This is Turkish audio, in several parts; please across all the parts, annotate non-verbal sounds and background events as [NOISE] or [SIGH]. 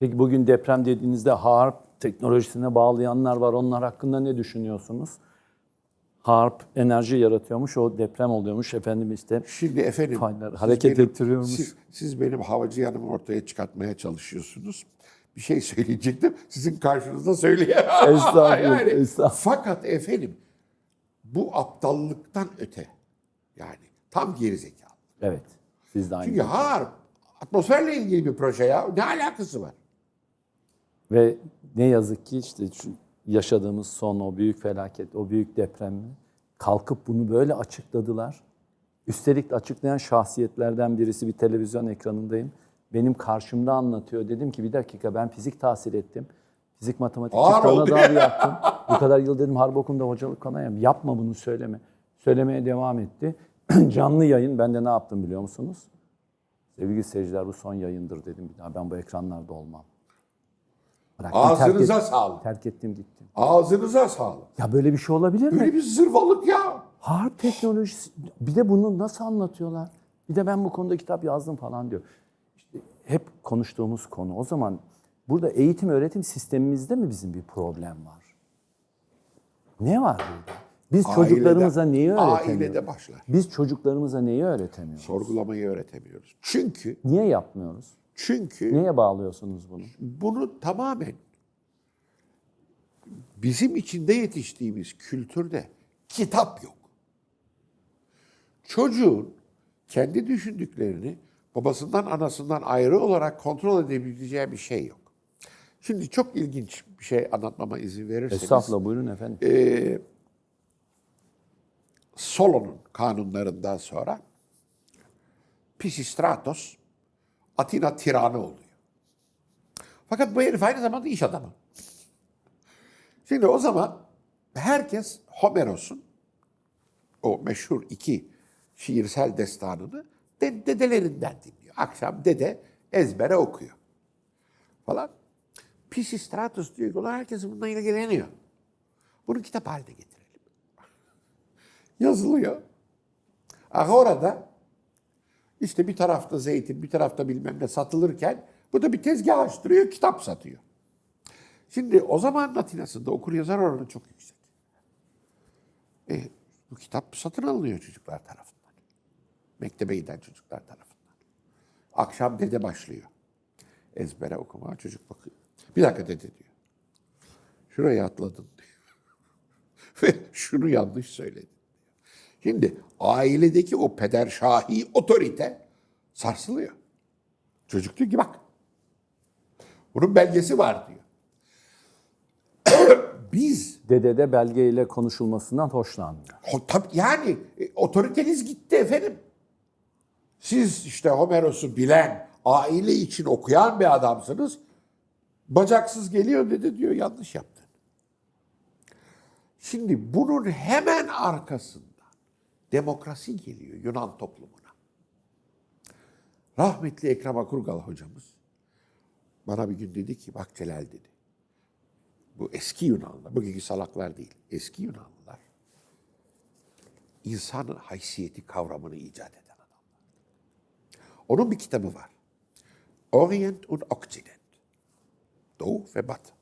Peki bugün deprem dediğinizde HARP teknolojisine bağlayanlar var. Onlar hakkında ne düşünüyorsunuz? HARP enerji yaratıyormuş, o deprem oluyormuş. Efendim işte Şimdi efendim siz hareket benim- ettiriyormuş. Siz, siz benim havacı yanımı ortaya çıkartmaya çalışıyorsunuz. Bir şey [LAUGHS] söyleyecektim. Sizin karşınızda söyleyemem. [LAUGHS] Estağfurullah, estağfurullah. Fakat efendim bu aptallıktan öte. Yani tam gerizekalı. evet siz de aynı. Çünkü harp atmosferle ilgili bir proje ya. Ne alakası var? Ve ne yazık ki işte yaşadığımız son o büyük felaket, o büyük depremi kalkıp bunu böyle açıkladılar. Üstelik açıklayan şahsiyetlerden birisi bir televizyon ekranındayım. Benim karşımda anlatıyor. Dedim ki bir dakika ben fizik tahsil ettim. Fizik matematik Ağır çift oldu. da yaptım. Bu kadar yıl dedim harp okulunda hocalık yaptım. Yapma bunu söyleme. Söylemeye devam etti. [CLEARS THROAT] Canlı yayın ben de ne yaptım biliyor musunuz? Sevgili seyirciler bu son yayındır dedim. Bir daha ben bu ekranlarda olmam. Bıraktım, Ağzınıza terk et- sağlık. Terk ettim gittim. Ağzınıza sağlık. Ya böyle bir şey olabilir mi? Böyle bir zırvalık ya. Harp teknolojisi. Bir de bunu nasıl anlatıyorlar? Bir de ben bu konuda kitap yazdım falan diyor. İşte hep konuştuğumuz konu. O zaman burada eğitim öğretim sistemimizde mi bizim bir problem var? Ne var burada? Biz çocuklarımıza Ailede- neyi öğretemiyoruz? Ailede başlar. Biz çocuklarımıza neyi öğretemiyoruz? Sorgulamayı öğretemiyoruz. Çünkü Niye yapmıyoruz? Çünkü Neye bağlıyorsunuz bunu? bunu tamamen bizim içinde yetiştiğimiz kültürde kitap yok. Çocuğun kendi düşündüklerini babasından anasından ayrı olarak kontrol edebileceği bir şey yok. Şimdi çok ilginç bir şey anlatmama izin verirseniz. Estağfurullah buyurun efendim. Ee, Solon'un kanunlarından sonra Pisistratos Atina tiranı oluyor. Fakat bu herif aynı zamanda iş adamı. Şimdi o zaman herkes Homeros'un o meşhur iki şiirsel destanını de- dedelerinden dinliyor. Akşam dede ezbere okuyor. Falan. Ki "Ulan herkes bununla ilgileniyor. Bunu kitap haline getirelim. [LAUGHS] Yazılıyor. Ah orada işte bir tarafta zeytin, bir tarafta bilmem ne satılırken bu da bir tezgah açtırıyor, kitap satıyor. Şimdi o zaman Latinası'nda okur yazar oranı çok yüksek. E, bu kitap satın alınıyor çocuklar tarafından. Mektebe giden çocuklar tarafından. Akşam dede başlıyor. Ezbere okuma çocuk bakıyor. Bir dakika dede diyor. Şuraya atladın diyor. [LAUGHS] Ve şunu yanlış söyledin. Şimdi ailedeki o pederşahi otorite sarsılıyor. Çocuk diyor ki bak. Bunun belgesi var diyor. [COUGHS] Biz Dedede belgeyle konuşulmasından hoşlanmıyor. Ho- tab- yani e, otoriteniz gitti efendim. Siz işte Homeros'u bilen, aile için okuyan bir adamsınız. Bacaksız geliyor dedi diyor yanlış yaptın. Şimdi bunun hemen arkasında demokrasi geliyor Yunan toplumuna. Rahmetli Ekrem Akurgal hocamız bana bir gün dedi ki bak Celal dedi. Bu eski Yunanlılar, bugünkü salaklar değil, eski Yunanlılar insanın haysiyeti kavramını icat eden adamlar. Onun bir kitabı var. Orient und Occident. Doğu ve Batı.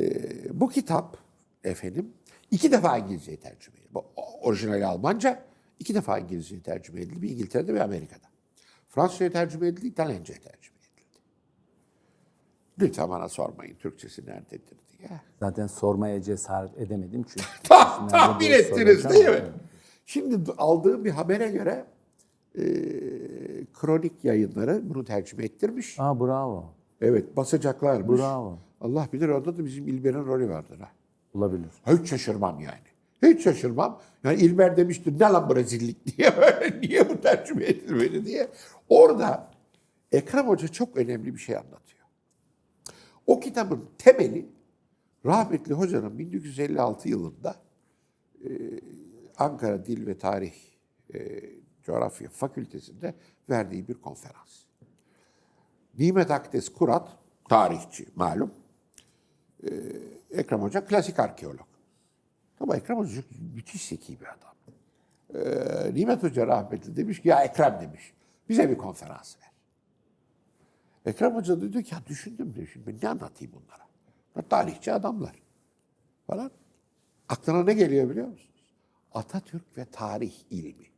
Ee, bu kitap efendim iki defa İngilizceye tercüme edildi. Bu orijinali Almanca iki defa İngilizceye tercüme edildi. Bir İngiltere'de ve Amerika'da. Fransızca'ya tercüme edildi, İtalyanca'ya tercüme edildi. Lütfen bana sormayın Türkçesi nerededir diye. Zaten sormaya cesaret edemedim çünkü. [LAUGHS] Tahmin ettiniz değil mi? Şimdi aldığım bir habere göre e, kronik yayınları bunu tercüme ettirmiş. Aa bravo. Evet basacaklarmış. Bravo. Allah bilir orada da bizim İlber'in rolü vardır ha. Olabilir. Hiç şaşırmam yani. Hiç şaşırmam. Yani İlber demiştir ne lan bu rezillik [LAUGHS] diye. Niye bu tercüme edilmedi diye. Orada Ekrem Hoca çok önemli bir şey anlatıyor. O kitabın temeli rahmetli hocanın 1956 yılında e, Ankara Dil ve Tarih e, Coğrafya Fakültesi'nde verdiği bir konferans. Nimet Akdes Kurat, tarihçi malum. E, Ekrem Hoca klasik arkeolog. Ama Ekrem Hoca müthiş zeki bir adam. Ee, Nimet Hoca rahmetli demiş ki ya Ekrem demiş bize bir konferans ver. Ekrem Hoca diyor ki ya düşündüm diyor şimdi ne anlatayım bunlara? Bunlar tarihçi adamlar falan. Aklına ne geliyor biliyor musunuz? Atatürk ve tarih ilmi.